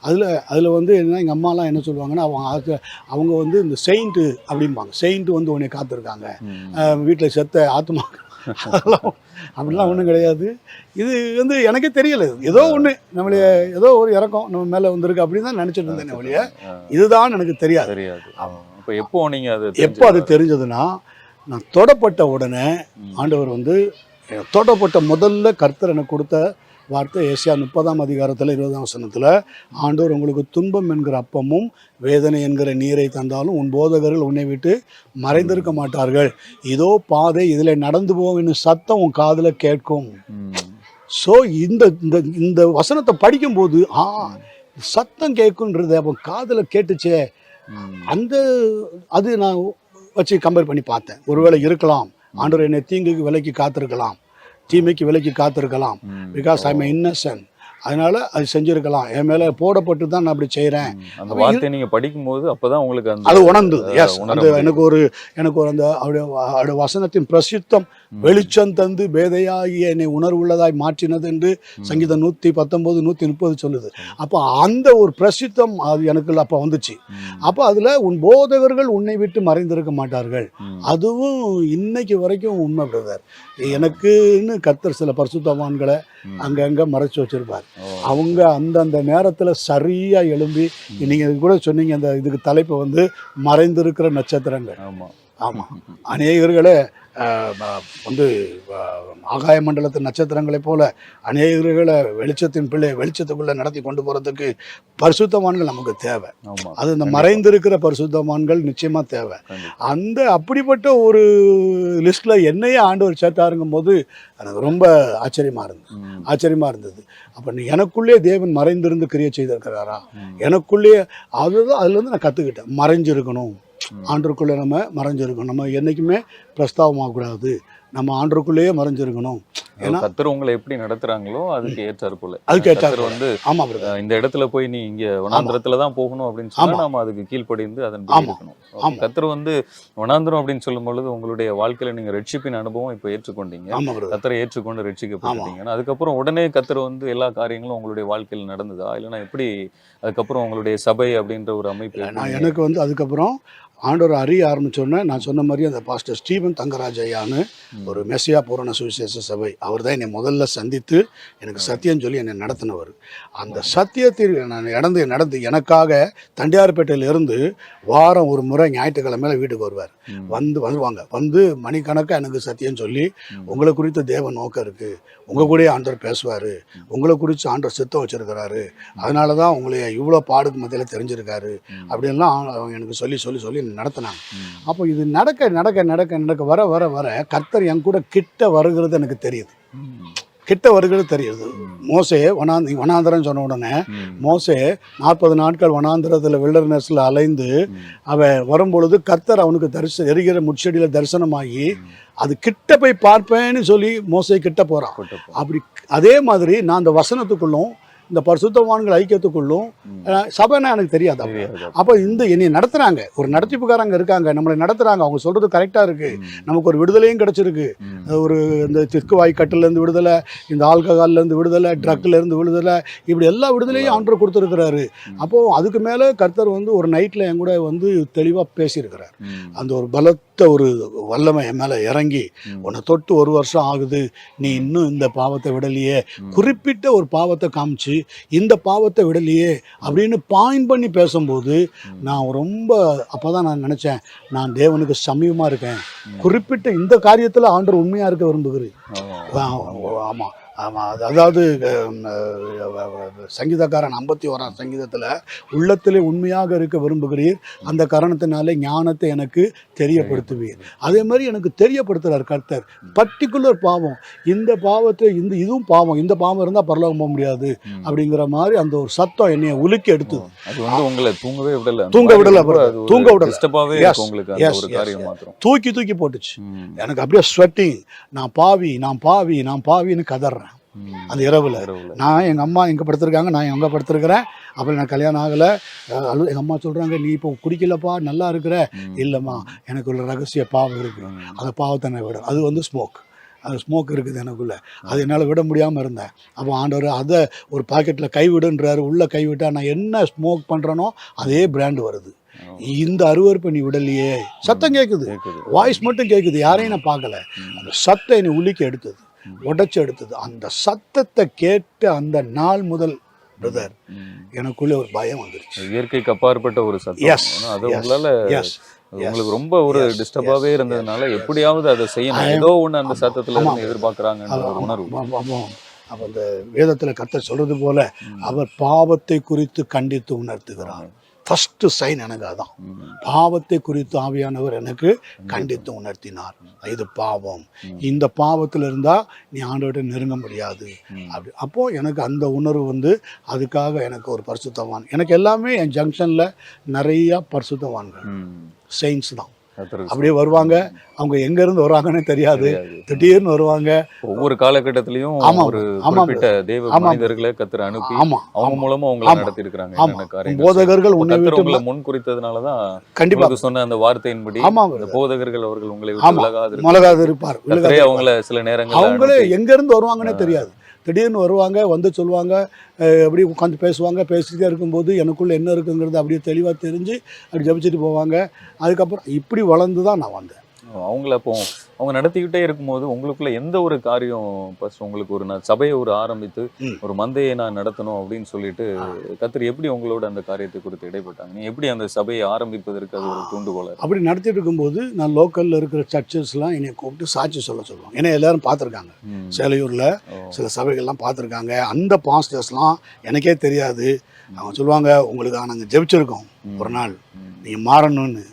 அதில் அதில் வந்து என்ன எங்கள் அம்மாலாம் என்ன சொல்லுவாங்கன்னா அவங்க அவங்க வந்து இந்த செயின்ட்டு அப்படிம்பாங்க செயின்ட்டு வந்து உன்னை காத்திருக்காங்க. வீட்டில் செத்த ஆத்மா அதெல்லாம் அப்படிலாம் ஒன்றும் கிடையாது. இது வந்து எனக்கே தெரியல. ஏதோ ஒன்று நம்மளே ஏதோ ஒரு இறக்கம் நம்ம மேலே வந்திருக்கு அப்படின்னு தான் நினச்சிட்டு இருந்தேன் ஒழிய ஆ, இதுதான் எனக்கு தெரியாது. தெரியாது. ஆ. அப்ப எப்போ நீங்க அது எப்போ அது தெரிஞ்சதுன்னா நான் தொடப்பட்ட உடனே. ஆண்டவர் வந்து தொடப்பட்ட முதல்ல கர்த்தர் எனக்கு கொடுத்த வார்த்தை ஏசியா முப்பதாம் அதிகாரத்தில் இருபதாம் வசனத்தில் ஆண்டவர் உங்களுக்கு துன்பம் என்கிற அப்பமும் வேதனை என்கிற நீரை தந்தாலும் உன் போதகர்கள் உன்னை விட்டு மறைந்திருக்க மாட்டார்கள். இதோ பாதை இதில் நடந்து போகும் சத்தம் உன் காதில் கேட்கும். ஸோ இந்த இந்த இந்த வசனத்தை படிக்கும்போது ஆ சத்தம் கேட்குன்றது அப்போ காதில் கேட்டுச்சே. அந்த அது நான் வச்சு கம்பேர் பண்ணி பார்த்தேன். ஒருவேளை இருக்கலாம். ஆண்டவர் என்னை தீங்குக்கு விலைக்கு காத்திருக்கலாம். தீமைக்கு விலைக்கு காத்திருக்கலாம். பிகாஸ் ஐ எம் இன்னசென்ட் அதனால அது செஞ்சிருக்கலாம். என் மேலே போடப்பட்டு தான் நான் அப்படி செய்கிறேன் அந்த வார்த்தையை நீங்க படிக்கும்போது அப்பதான் உங்களுக்கு அது உணர்ந்தது. அஹ், எஸ் அந்த. எனக்கு ஒரு எனக்கு ஒரு அந்த அவருடைய வசனத்தின் பிரசித்தம். வெளிச்சம் தந்து பேதையாகிய என்னை உணர்வுள்ளதாய் மாற்றினது என்று சங்கீதம் நூற்றி பத்தொம்போது நூற்றி முப்பது சொல்லுது. அப்போ அந்த ஒரு பிரசித்தம் அது எனக்கு அப்போ வந்துச்சு. அப்போ அதில் உன் போதகர்கள் உன்னை விட்டு மறைந்திருக்க மாட்டார்கள். அதுவும் இன்னைக்கு வரைக்கும் உண்மை பிரதர். எனக்குன்னு கர்த்தர் சில பரிசுத்தவான்களை. அங்கங்கே மறைச்சு வச்சிருப்பார். அவங்க அந்தந்த நேரத்தில் சரியாக எழும்பி நீங்கள் கூட சொன்னீங்க அந்த இதுக்கு தலைப்பு வந்து மறைந்திருக்கிற நட்சத்திரங்கள். ஆமா. ஆமாம் அநேகர்களே வந்து ஆகாய மண்டலத்து நட்சத்திரங்களைப் போல அநேகர்களை வெளிச்சத்தின் பிள்ளை வெளிச்சத்துக்குள்ளே நடத்தி கொண்டு போகிறதுக்கு பரிசுத்தவான்கள் நமக்கு தேவை அது இந்த. மறைந்திருக்கிற பரிசுத்தவான்கள் நிச்சயமாக தேவை. அந்த அப்படிப்பட்ட ஒரு லிஸ்ட்டில் என்னையே ஆண்டவர் சேர்த்தாருங்கும் போது எனக்கு ரொம்ப ஆச்சரியமாக இருந்தது. ஆச்சரியமாக இருந்தது அப்போ நீ எனக்குள்ளே தேவன் மறைந்திருந்து கிரியை செய்திருக்கிறாரா. எனக்குள்ளேயே அதுதான் அதுலேருந்து நான் கற்றுக்கிட்டேன் மறைஞ்சிருக்கணும். ஆண்டருக்குள்ளே நம்ம மறைஞ்சிருக்கணும். நம்ம என்றைக்குமே பிரஸ்தாபமாகக்கூடாது. நம்ம ஆண்டருக்குள்ளேயே மறைஞ்சிருக்கணும். ஏன்னா கத்தர் உங்களை எப்படி நடத்துறாங்களோ அதுக்கு ஏற்றார் போல. அதுக்கு ஏற்றார் வந்து ஆமாம் அஹ், இந்த இடத்துல போய் நீ இங்க வனாந்திரத்துல தான் போகணும் அப்படின்னு சொன்னா ஆமா. நாம அதுக்கு கீழ்ப்படிந்து அதன் ஆமா. இருக்கணும் ஆமா. கத்தர் வந்து வனாந்திரம் அப்படின்னு சொல்லும் பொழுது உங்களுடைய வாழ்க்கையில நீங்க ரட்சிப்பின் அனுபவம் இப்போ ஏற்றுக்கொண்டீங்க. ஆமாம் கத்தரை ஏற்றுக்கொண்டு ரட்சிக்கப்பட்டீங்கன்னா அதுக்கப்புறம் உடனே கத்தர் வந்து எல்லா காரியங்களும் உங்களுடைய வாழ்க்கையில் நடந்ததா? இல்லைன்னா எப்படி அதுக்கப்புறம் உங்களுடைய சபை அப்படின்ற ஒரு அமைப்பு? எனக்கு வந்து அதுக்கப்புறம் ஆண்டவர் அறிய ஆரம்பிச்சோன்னே நான் சொன்ன மாதிரி அந்த பாஸ்டர் ஸ்டீவன் தங்கராஜ் ஐயான்னு. ஒரு மெஸ்ஸியா பூரண சுவிசேஷ சபை. அவர் தான் என்னை முதல்ல சந்தித்து எனக்கு சத்தியம் சொல்லி என்னை நடத்தினவர். அந்த சத்தியத்தில் நான் நடந்து நடந்து எனக்காக தண்டியார்பேட்டையில இருந்து வாரம் ஒரு முறை ஞாயிற்றுக்கிழமையில வீட்டுக்கு வருவார். வந்து வருவாங்க. வந்து மணிக்கணக்காக எனக்கு சத்தியம் சொல்லி. உங்களை குறித்த தேவ நோக்கம் இருக்குது உங்கள் கூடயே ஆண்டவர் பேசுவார். உங்களை குறித்து ஆண்டவர் சித்தம் வச்சிருக்கிறாரு. அதனால தான் உங்களை இவ்வளோ பாடுக்கு மத்தியில் தெரிஞ்சிருக்காரு. அப்படின்லாம் எனக்கு சொல்லி சொல்லி சொல்லி நடத்தினாங்க. அப்போ இது நடக்க நடக்க நடக்க நடக்க வர வர வர கர்த்தர் என் கூட கிட்ட வருகிறது எனக்கு தெரியுது. கிட்ட வருகிறது தெரியுது மோசே வனாந்தி வனாந்தரம் சொன்ன உடனே. மோசே நாற்பது நாட்கள் வனாந்திரத்தில் வில்டர்னஸில் அலைந்து. அவன் வரும்பொழுது கர்த்தர் அவனுக்கு தரிசன எரிகிற முட்செடியில் தரிசனமாகி அது கிட்ட போய் பார்ப்பேன்னு சொல்லி மோசே கிட்ட போகிறான். அப்படி அதே மாதிரி நான் அந்த வசனத்துக்குள்ளும் இந்த பரிசுத்தவான்கள் ஐக்கியத்துக்குள்ளும் சபைன்னா எனக்கு தெரியாது அப்போ. இந்த என்னை நடத்துறாங்க ஒரு நடத்திப்புக்காரங்க இருக்காங்க நம்மளை நடத்துறாங்க அவங்க சொல்றது கரெக்டாக இருக்கு ம். நமக்கு ஒரு விடுதலையும் கிடைச்சிருக்கு. ஒரு இந்த தெற்கு வாய் கட்டிலேருந்து விடுதலை இந்த ஆல்கஹால்லேருந்து விடுதலை ட்ரக்லேருந்து விடுதலை இப்படி எல்லா விடுதலையும் ஆண்டர் கொடுத்துருக்கிறாரு. அப்போது அதுக்கு மேலே கர்த்தர் வந்து ஒரு நைட்டில் என் கூட வந்து தெளிவாக பேசியிருக்கிறார். அந்த ஒரு ஒரு வல்லமை என் மேலே இறங்கி. உன்னை தொட்டு ஒரு வருஷம் ஆகுது நீ இன்னும் இந்த பாவத்தை விடலையே. குறிப்பிட்ட ஒரு பாவத்தை காமிச்சு இந்த பாவத்தை விடலையே அப்படின்னு பாயிண்ட் பண்ணி பேசும்போது. நான் ரொம்ப அப்பதான் நான் நினைச்சேன் நான் தேவனுக்கு சமீபமா இருக்கேன். குறிப்பிட்ட இந்த காரியத்துல ஆண்டவர் உண்மையா இருக்க விரும்புகிறேன் ஆமா. ஆமா ஆமா அது- அதாவது சங்கீதக்காரன் ஐம்பத்தி ஓராம் சங்கீதத்துல உள்ளத்திலே உண்மையாக இருக்க விரும்புகிறீர். அந்த காரணத்தினாலே ஞானத்தை எனக்கு தெரியப்படுத்துவீர். அதே மாதிரி எனக்கு தெரியப்படுத்துறார் கர்த்தர். பர்டிகுலர் பாவம். இந்த பாவத்தை இந்த இதுவும் பாவம். இந்த பாவம் இருந்தால் பரலோகம் போக முடியாது. அப்படிங்கிற மாதிரி அந்த ஒரு சத்தம் என்னைய உலுக்கி எடுத்தது. அது வந்து உங்களை தூங்கவே விடல. தூங்க விடல தூங்க விடல. தூக்கி தூக்கி போட்டுச்சு. எனக்கு அப்படியே ஸ்வெட்டிங் நான் பாவி நான் பாவி நான் பாவின்னு கதறேன். அந்த இரவுல. நான் எங்கள் அம்மா எங்கே படுத்திருக்காங்க நான் எங்கே படுத்திருக்கிறேன். அப்புறம் நான் கல்யாணம் ஆகலை. அழு எங்கள் அம்மா சொல்கிறாங்க நீ இப்போ குடிக்கலப்பா நல்லா இருக்கிற. இல்லைம்மா எனக்கு ஒரு ரகசிய பாவம் இருக்குது ம். அந்த பாவத்தை நான் விட. அது வந்து ஸ்மோக் அது ஸ்மோக் இருக்குது எனக்குள்ள. அது என்னால் விட முடியாமல் இருந்தேன். அப்போ ஆண்டவர் அதை ஒரு பாக்கெட்டில் கைவிடுன்றாரு உள்ளே கைவிட்டா நான் என்ன ஸ்மோக் பண்ணுறேனோ அதே பிராண்ட் வருது. இந்த அருவருப்பை நீ விடலையே. சத்தம் கேட்குது. வாய்ஸ் மட்டும் கேட்குது யாரையும் நான் பார்க்கல. அந்த சத்தம் என்னை உலுக்கி எடுத்தது. உடைச்சு எடுத்தது. அந்த சத்தத்தை கேட்ட அந்த நாள் முதல் பிரதர். எனக்குள்ளே ஒரு பயம் வந்துருச்சு. இயற்கைக்கு அப்பாற்பட்ட ஒரு சத்தம். அது உங்களால உங்களுக்கு ரொம்ப ஒரு டிஸ்டர்பாவே இருந்ததுனால எப்படியாவது அதை செய்யணும். ஏதோ ஒண்ணு அந்த சத்தத்துல எதிர்பார்க்கறாங்கன்ற ஒரு உணர்வு. அப்போ அந்த வேதத்தில் கர்த்தர் சொல்றது போல. அவர் பாவத்தை குறித்து கண்டித்து உணர்த்துகிறார். ஃபர்ஸ்ட் சைன் எனக்கு அதான். பாவத்தை குறித்து ஆவியானவர் எனக்கு கண்டித்து உணர்த்தினார் இது பாவம். இந்த பாவத்தில் இருந்தால் நீ ஆண்டவர்கிட்ட நெருங்க முடியாது. அப்படி அப்போ எனக்கு அந்த உணர்வு வந்து அதுக்காக எனக்கு ஒரு பரிசுத்தவான் எனக்கு எல்லாமே என் ஜங்ஷனில் நிறையா பரிசுத்தவான்கள். செயின்ஸ் தான் அப்படியே வருவாங்க அவங்க எங்க இருந்து வர்றாங்கன்னு தெரியாது. திடீர்னு வருவாங்க ஒவ்வொரு காலகட்டத்திலயும் ஆமா, ஒரு. குறிப்பிட்ட ஆமா. மனிதர்களை கத்தர் அனுப்பி ஆமா அவங்க மூலமா ஆமா. நடத்தி காரியங்கள் போதகர்கள் உன்னை விட்டு முன் குறித்ததுனாலதான் கண்டிப்பா சொன்ன அந்த வார்த்தையின்படி ஆமா. போதகர்கள் அவர்கள் உங்களை. விலகாது மிளகாது இருப்பார் அவங்கள சில நேரங்கள்ல அவங்களே எங்க இருந்து வருவாங்கன்னே தெரியாது திடீர்னு வருவாங்க வந்து சொல்லுவாங்க எப்படி உட்காந்து பேசுவாங்க பேசிட்டே இருக்கும்போது எனக்குள்ளே என்ன இருக்குங்கிறது அப்படியே தெளிவாக தெரிஞ்சு அப்படி ஜபிச்சுட்டு போவாங்க. அதுக்கப்புறம் இப்படி வளர்ந்து தான் நான் வந்தேன். அவங்கள இப்போ அவங்க நடத்திக்கிட்டே இருக்கும்போது உங்களுக்குள்ள எந்த ஒரு காரியம் ஃபர்ஸ்ட் உங்களுக்கு ஒரு நான் சபையை ஒரு ஆரம்பித்து. ஒரு மந்தையை நான் நடத்தணும் அப்படின்னு சொல்லிட்டு கத்தர் எப்படி உங்களோட அந்த காரியத்தை குறித்து இடைப்பட்டாங்க? நீ எப்படி அந்த சபையை ஆரம்பிப்பதற்கு அது ஒரு தூண்டுகோல அப்படி நடத்திட்டு இருக்கும்போது நான் லோக்கலில் இருக்கிற சர்ச்சஸ்லாம் என்னை கூப்பிட்டு சாட்சி சொல்ல சொல்லுவாங்க. ஏன்னா எல்லாரும் பார்த்துருக்காங்க. சேலையூரில் சில சபைகள்லாம் பார்த்துருக்காங்க. அந்த பாஸ்டர்ஸ்லாம் எனக்கே தெரியாது. அவங்க சொல்லுவாங்க உங்களுக்காக நாங்கள் ஜெபிச்சிருக்கோம் ஒரு நாள். நீங்கள் மாறணும்னு.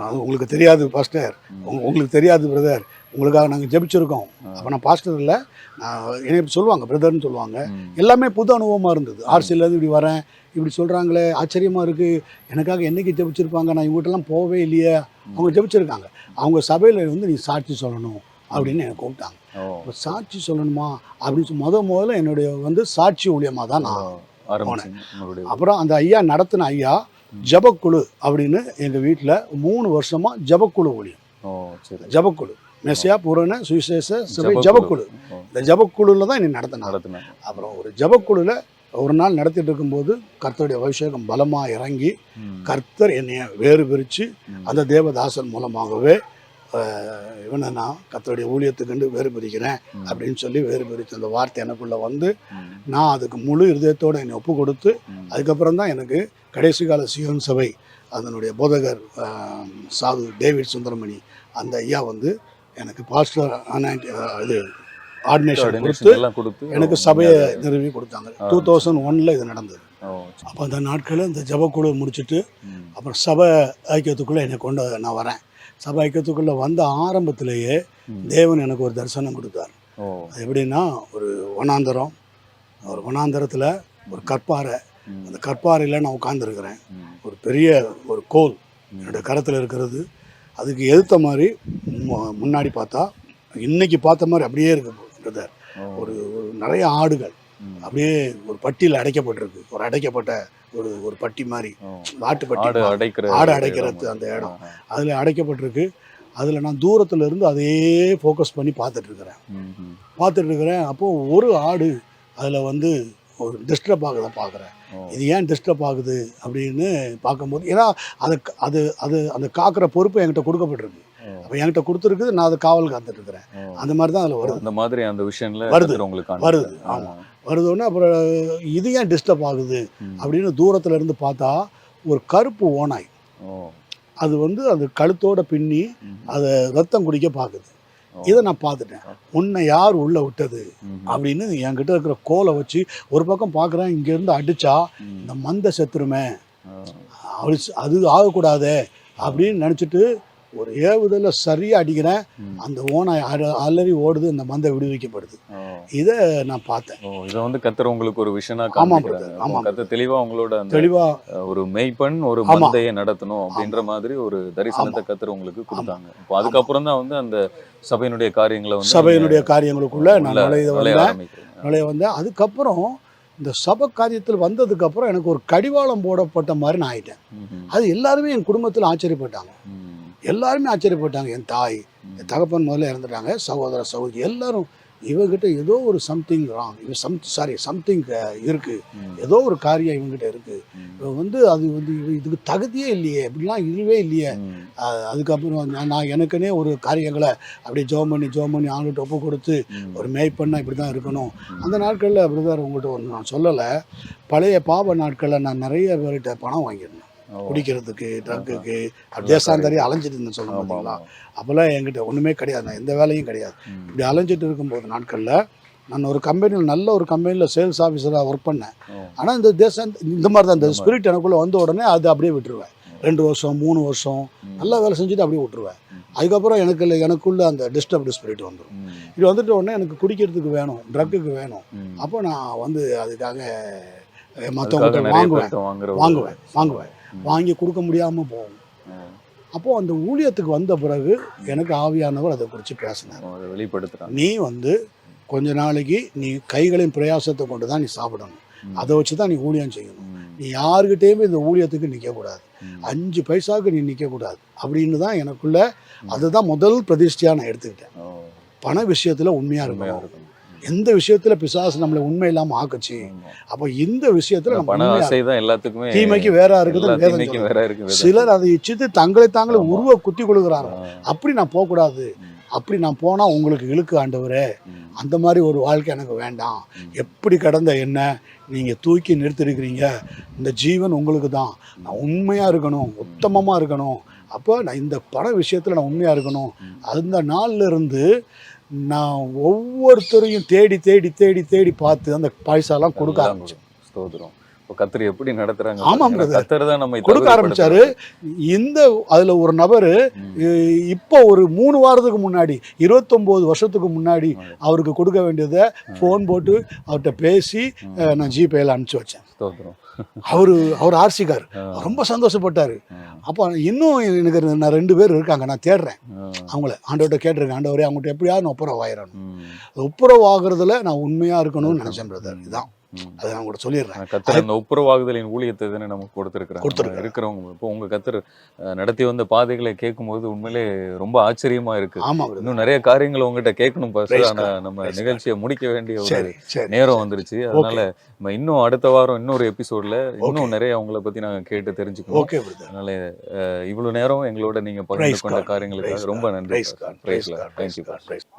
அது உங்களுக்கு தெரியாது பாஸ்டர் உங்க- உங்களுக்கு தெரியாது பிரதர் உங்களுக்காக நாங்கள் ஜெபிச்சிருக்கோம். அப்போ நான் பாஸ்டர் இல்லை. நான் என்னை சொல்லுவாங்க பிரதர்னு சொல்லுவாங்க. எல்லாமே புது அனுபவமாக இருந்தது. ஆர்சியிலேருந்து இப்படி வரேன் இப்படி சொல்கிறாங்களே ஆச்சரியமாக இருக்குது எனக்காக என்னைக்கு ஜெபிச்சிருப்பாங்க? நான் இவங்ககிட்டலாம் போகவே இல்லையே. அவங்க ஜெபிச்சிருக்காங்க. அவங்க சபையில் வந்து நீ சாட்சி சொல்லணும். அப்படின்னு என்னை கூப்பிட்டாங்க. சாட்சி சொல்லணுமா? அப்படின்னு முத முதல்ல என்னுடைய வந்து சாட்சி ஊழியமாக தான் நான் உங்களுடைய அப்புறம் அந்த ஐயா நடத்தின ஐயா ஜபக்குழு அப்படின்னு எங்கள் வீட்டில் மூணு வருஷமாக ஜபக்குழு சரி ஜபக்குழு மெஸ்ஸியா பூரண சுவிசேஷ சபை ஜபக்குழு. இந்த ஜபக்குழுல தான் என்னை நடத்தினாங்க நடத்துனாங்க அப்புறம் ஒரு ஜபக்குழுல ஒரு நாள் நடத்திட்டு இருக்கும்போது கர்த்தருடைய அபிஷேகம் பலமாக இறங்கி. கர்த்தர் என்னை வேறு பிரித்து. அந்த தேவதாசன் மூலமாகவே இவனை நான் கர்த்தருடைய ஊழியத்துக்கு வேறு பிரிக்கிறேன். அப்படின்னு சொல்லி வேறு பிரித்து அந்த வார்த்தை எனக்குள்ள வந்து. நான் அதுக்கு முழு இருதயத்தோடு என்னை ஒப்பு கொடுத்து. அதுக்கப்புறம் தான் எனக்கு கடைசி கால சியோன் சபை அதனுடைய போதகர் சாது டேவிட் சுந்தரமணி அந்த ஐயா வந்து எனக்கு பாஸ்டர் இது ஆர்டினேஷன் கொடுத்து கொடுத்து எனக்கு சபையை நிறுவி கொடுத்தாங்க. டூ தௌசண்ட் ஒன்ல இது நடந்தது அப்போ அந்த நாட்களில் இந்த ஜபக்குழு முடிச்சுட்டு. அப்புறம் சபை ஐக்கியத்துக்குள்ளே என்னை கொண்டு நான் வரேன் சபை ஐக்கியத்துக்குள்ளே வந்த ஆரம்பத்திலேயே. தேவன் எனக்கு ஒரு தரிசனம் கொடுத்தார் எப்படின்னா ஒரு வனாந்தரம் ஒரு வனாந்தரத்தில் ஒரு கற்பாறை. அந்த கற்பாறையில் நான் உட்காந்துருக்கிறேன். ஒரு பெரிய ஒரு கோல் ம். என்னோட கரத்தில் இருக்கிறது அதுக்கு எதிர்த்த மாதிரி முன்னாடி பார்த்தா இன்னைக்கு பார்த்த மாதிரி அப்படியே இருக்கு பிரதர் ஓ. ஒரு ஒரு நிறைய ஆடுகள். அப்படியே ஒரு பட்டியில் அடைக்கப்பட்டிருக்கு ஒரு அடைக்கப்பட்ட ஒரு ஒரு பட்டி மாதிரி ஓ. ஆட்டு பட்டி ஆடு மாதிரி. அடைக்கிற ஆடு. அடைக்கிறது அந்த இடம். அதில் அடைக்கப்பட்டிருக்கு அதில் நான் தூரத்துல இருந்து அதையே ஃபோக்கஸ் பண்ணி பார்த்துட்டு இருக்கிறேன். பார்த்துட்டு இருக்கிறேன் அப்போது ஒரு ஆடு அதில் வந்து ஒரு டிஸ்டர்ப் ஆகுதை பார்க்குறேன். இது ஏன் டிஸ்டர்ப் ஆகுது அப்படின்னு பார்க்கும்போது ஏன்னா அது அது அது அந்த காக்கிற பொறுப்பு என்கிட்ட கொடுக்கப்பட்டிருக்கு. அப்போ என்கிட்ட கொடுத்துருக்குது நான் அதை காவல் காத்துட்டு இருக்கிறேன். அந்த மாதிரி தான் அதில் வருது அந்த மாதிரி அந்த விஷயம்ல வருது. உங்களுக்கு வருது. காண்பித்தார். ஆமா. வருதோடனே அப்புறம் இது ஏன் டிஸ்டர்ப் ஆகுது. அப்படின்னு தூரத்துல இருந்து பார்த்தா ஒரு கருப்பு ஓனாய். அது வந்து அது கழுத்தோட பின்னி. அதை ரத்தம் குடிக்க பார்க்குது. இதை நான் பார்த்துட்டேன். உன்னை யார் உள்ள விட்டது. அப்படின்னு என்கிட்ட இருக்கிற கோலை வச்சு ஒரு பக்கம் பார்க்குறேன் இங்கேருந்து அடிச்சா ம். இந்த மந்த செத்துருமே. ச- அது ஆகக்கூடாதே அப்படின்னு நினச்சிட்டு ஒரு ஏவுதல சரியாக அடிக்கிறேன். அந்த ஓனாய் அல- அலறி ஓடுது இந்த மந்தை விடுவிக்கப்படுது. இதை நான் பார்த்தேன் இதை வந்து கத்தர் உங்களுக்கு ஒரு விஷனா ஆமா, காமிக்கிறாங்க brother. ஆமா. கத்தர் தெளிவா உங்களோட தெளிவாக அஹ், ஒரு மெய்ப்பெண் ஒரு. மந்தையை நடத்தணும் அப்படின்ற மாதிரி ஒரு தரிசனத்தை கத்தர் உங்களுக்கு கொடுத்தாங்க இப்போ அதுக்கப்புறம் தான் வந்து அந்த சபையினுடைய காரியங்களை வந்து சபையினுடைய காரியங்களுக்குள்ள நான் நுழைய வந்தேன். நுழைய வந்தேன் அதுக்கப்புறம் இந்த சபை காரியத்தில் வந்ததுக்கப்புறம் எனக்கு ஒரு கடிவாளம் போடப்பட்ட மாதிரி நான் ஆயிட்டேன். அது எல்லாருமே என் குடும்பத்தில் ஆச்சரியப்பட்டாங்க. எல்லாருமே ஆச்சரியப்பட்டாங்க. என் தாய் என் தகப்பன் முதல்ல இறந்துட்டாங்க. சகோதர சகோதரி எல்லாரும் இவங்கிட்ட ஏதோ ஒரு சம்திங் ராங் இவன் சம் சாரி சம்திங் இருக்கு. ஏதோ ஒரு காரியம் இவங்கிட்ட இருக்கு. இவன் வந்து அது வந்து இதுக்கு தகுதியே இல்லையே. இப்படிலாம் இல்லவே இல்லையே. அதுக்கப்புறம் நான் எனக்குன்னே ஒரு காரியங்களை அப்படியே ஜோம் பண்ணி ஜோம் பண்ணி ஆளுகிட்ட ஒப்பு கொடுத்து. ஒரு மேய்ப்பண்ணா இப்படி தான் இருக்கணும். அந்த நாட்களில் பிரதர் உங்கள்கிட்ட ஒன்று நான் சொல்லலை. பழைய பாப நாட்களில் நான் நிறைய பேர்கிட்ட பணம் வாங்கியிருந்தேன். குடிக்கிறதுக்கு ட்ரக்குக்கு தேசாந்தரி அலைஞ்சிட்டு இருந்தேன் சொல்ல பார்த்தீங்களா. அப்போல்லாம் என்கிட்ட ஒன்றுமே கிடையாது எந்த வேலையும் கிடையாது. இப்படி அலைஞ்சிட்டு இருக்கும்போது நாட்களில் நான் ஒரு கம்பெனியில் நல்ல ஒரு கம்பெனியில் சேல்ஸ் ஆஃபீஸராக ஒர்க் பண்ணேன். ஆனால் இந்த தேசம் இந்த மாதிரி தான் இந்த. ஸ்பிரிட் எனக்குள்ளே வந்த உடனே அது அப்படியே விட்டுருவேன் ரெண்டு வருஷம் மூணு வருஷம். நல்லா வேலை செஞ்சுட்டு அப்படியே விட்டுருவேன். அதுக்கப்புறம் எனக்கு இல்லை எனக்குள்ள அந்த டிஸ்டர்ப்டு ஸ்பிரிட் வந்துடும். இது வந்துட்ட உடனே எனக்கு குடிக்கிறதுக்கு வேணும் ட்ரக்குக்கு வேணும். அப்போ நான் வந்து அதுக்காக நிறைய வாங்குவேன் வாங்குவேன் வாங்குவேன். வாங்கி கொடுக்க முடியாமல் போகும். அப்போது அந்த ஊழியத்துக்கு வந்த பிறகு எனக்கு ஆவியானவர் அதை குறித்து பேசினார். அதை வெளிப்படுத்துறாங்க. நீ வந்து கொஞ்ச நாளைக்கு நீ கைகளின் பிரயாசத்தை கொண்டு தான் நீ சாப்பிடணும். அதை வச்சு தான் நீ ஊழியம் செய்யணும். நீ யாருக்கிட்டேயுமே இந்த ஊழியத்துக்கு நிற்கக்கூடாது. அஞ்சு பைசாவுக்கு நீ நிற்கக்கூடாது அப்படின்னு தான் எனக்குள்ள அதுதான் முதல் பிரதிஷ்டையாக நான் எடுத்துக்கிட்டேன். பண விஷயத்தில் உண்மையாக உண்மையா இருக்கணும். இருக்கணும். எந்த விஷயத்துல பிசாசு நம்மளை உண்மை இல்லாம ஆக்குச்சு. அப்போ இந்த விஷயத்துல எல்லாத்துக்குமே தீமைக்கு வேற இருக்குது. சிலர் அதை இச்சித்து தங்களை தாங்களே. உருவ குத்தி கொள்கிறாங்க அப்படி நான் போகக்கூடாது. அப்படி நான் போனா உங்களுக்கு இழுக்கு ஆண்டவரே. அந்த மாதிரி ஒரு வாழ்க்கை எனக்கு வேண்டாம். எப்படி கடந்த என்ன? நீங்க தூக்கி நிறுத்திருக்கிறீங்க. இந்த ஜீவன் உங்களுக்கு தான். நான் உண்மையா இருக்கணும் உத்தமமா இருக்கணும். அப்போ நான் இந்த பட விஷயத்துல நான் உண்மையா இருக்கணும். அந்த நாள்ல இருந்து நான் ஒவ்வொருத்தரையும் தேடி தேடி தேடி தேடி பார்த்து அந்த பைசாலாம் கொடுக்க ஆரம்பிச்சேன். ஸ்தோத்திரம். கத்தர் எப்படி நடத்துறாங்க ஆமாம். கத்தர் தான் நம்ம கொடுக்க ஆரம்பிச்சாரு. இந்த அதுல ஒரு நபர் இப்போ ஒரு மூணு வாரத்துக்கு முன்னாடி இருபத்தொம்போது வருஷத்துக்கு முன்னாடி அவருக்கு கொடுக்க வேண்டியதை ஃபோன் போட்டு அவர்கிட்ட பேசி நான் ஜிபேல அனுப்பிச்சு வச்சேன். அவரு அவர் ஆர்சிக்கார் ரொம்ப சந்தோஷப்பட்டாரு. அப்போ இன்னும் எனக்கு நான் ரெண்டு பேர் இருக்காங்க. நான் தேடுறேன். அவங்கள. ஆண்டவர்கிட்ட கேட்டிருக்கேன். ஆண்டவரே அவங்ககிட்ட எப்படியாவது நான் ஒப்புரவு ஆயிரணும் ம், ஒப்புரவு ஆகுறதுல நான் உண்மையா இருக்கணும்னு நினைச்சேன் பிரதர் இதுதான். அதை நான் கூட சொல்லிடுறேன். கத்தர் அந்த ஒப்புரவாகுதலின் ஊழியத்தை தானே நமக்கு கொடுத்துருக்காங்க கொடுத்திருக்காரு. இருக்கிறவங்க இப்போ உங்க கத்தர் நடத்தி வந்த பாதைகளை கேட்கும்போது உண்மையிலே ரொம்ப ஆச்சரியமா இருக்கு. ஆமா. brother. இன்னும் நிறைய காரியங்கள் உங்ககிட்ட கேட்கணும் பாஸ்டர் Praise ஆனா God. நம்ம நிகழ்ச்சியை முடிக்க வேண்டிய ஒரு நேரம் வந்துருச்சு. அதனால நம்ம இன்னும் அடுத்த வாரம் இன்னொரு எபிசோட்ல இன்னும் நிறைய அவங்கள பத்தி நாங்க கேட்டு தெரிஞ்சுக்கணும் ஓகே அதனால இவ்வளவு நேரம் எங்களோட நீங்க பகிர்ந்து கொண்ட. காரியங்களுக்காக ரொம்ப. நன்றி தேங்க்யூ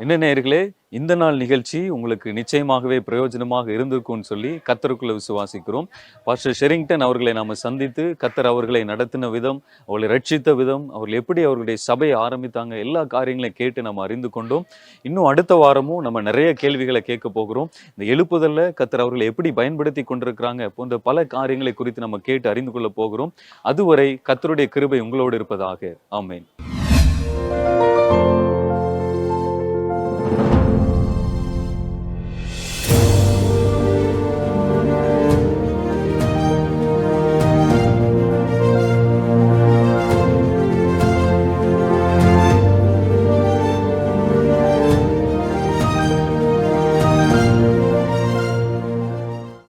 என்ன நேயர்களே இந்த நாள் நிகழ்ச்சி உங்களுக்கு நிச்சயமாகவே பிரயோஜனமாக இருந்திருக்கும்னு சொல்லி கத்தருக்குள்ள விசுவாசிக்கிறோம். பாஸ்டர் ஷெரிங்டன் அவர்களை நாம சந்தித்து கத்தர் அவர்களை நடத்தின விதம் அவர்களை ரட்சித்த விதம் அவர்கள் எப்படி அவர்களுடைய சபையை ஆரம்பித்தாங்க எல்லா காரியங்களையும் கேட்டு நம்ம அறிந்து கொண்டோம். இன்னும் அடுத்த வாரமும் நம்ம நிறைய கேள்விகளை கேட்க போகிறோம். இந்த எழுப்புதல்ல கத்தர் அவர்களை எப்படி பயன்படுத்தி கொண்டிருக்கிறாங்க போன்ற பல காரியங்களை குறித்து நம்ம கேட்டு அறிந்து கொள்ள போகிறோம். அதுவரை கத்தருடைய கிருபை உங்களோடு இருப்பதாக. ஆமென்.